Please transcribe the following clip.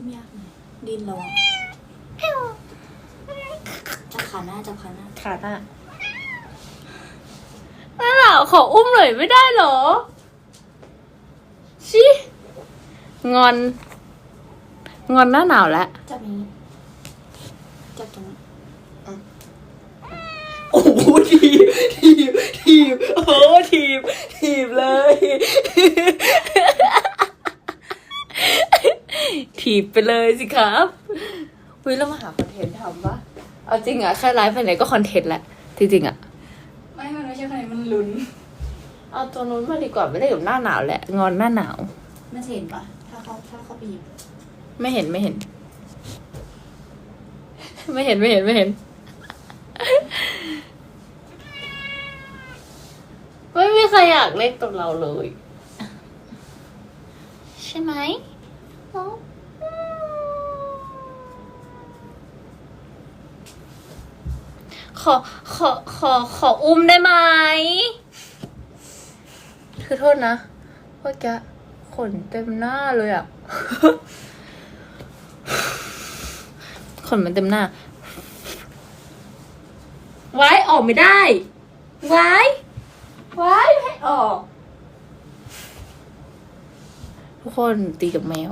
อุ้มยากหน่อยดินระวังจับขาหน้าจับขาหน้าขาหน้าหน้าหนาวขออุ้มหน่อยไม่ได้เหรอ ชิ งอน งอนหน้าหนาวแล้วจับอย่างนี้จับตรงนี้โอ้โหทีบทีบทีบโอ้โหทีบทีบเลย ถีบไปเลยสิครับวิเรามาหาคอนเทนต์ทำปะเอาจริงอะแค่ไลฟ์ไปไหนก็คอนเทนต์แหละจริงๆอะไม่มันไม่ใช่ใครมันลุ้น เอาตัวนู้นมาดีกว่าไม่ได้อยู่หน้าหนาวแหละ งอนหน้าหนาว มันจะเห็นปะถ้าเขาถ้าเขาไปหยิบไม่เห็นไม่เห็น ไม่เห็นไม่เห็นไม่เห็นไม่มีใครอยากเล่นกับเราเลย ใช่ไหมน้อง ขอขอขอขออุ้มได้ไหม คือโทษนะเมื่อกี้ขนเต็มหน้าเลยอะขนมันเต็มหน้า ไว้ออกไม่ได้ ไว้ ไว้ให้ออก ทุกคนตีกับแมว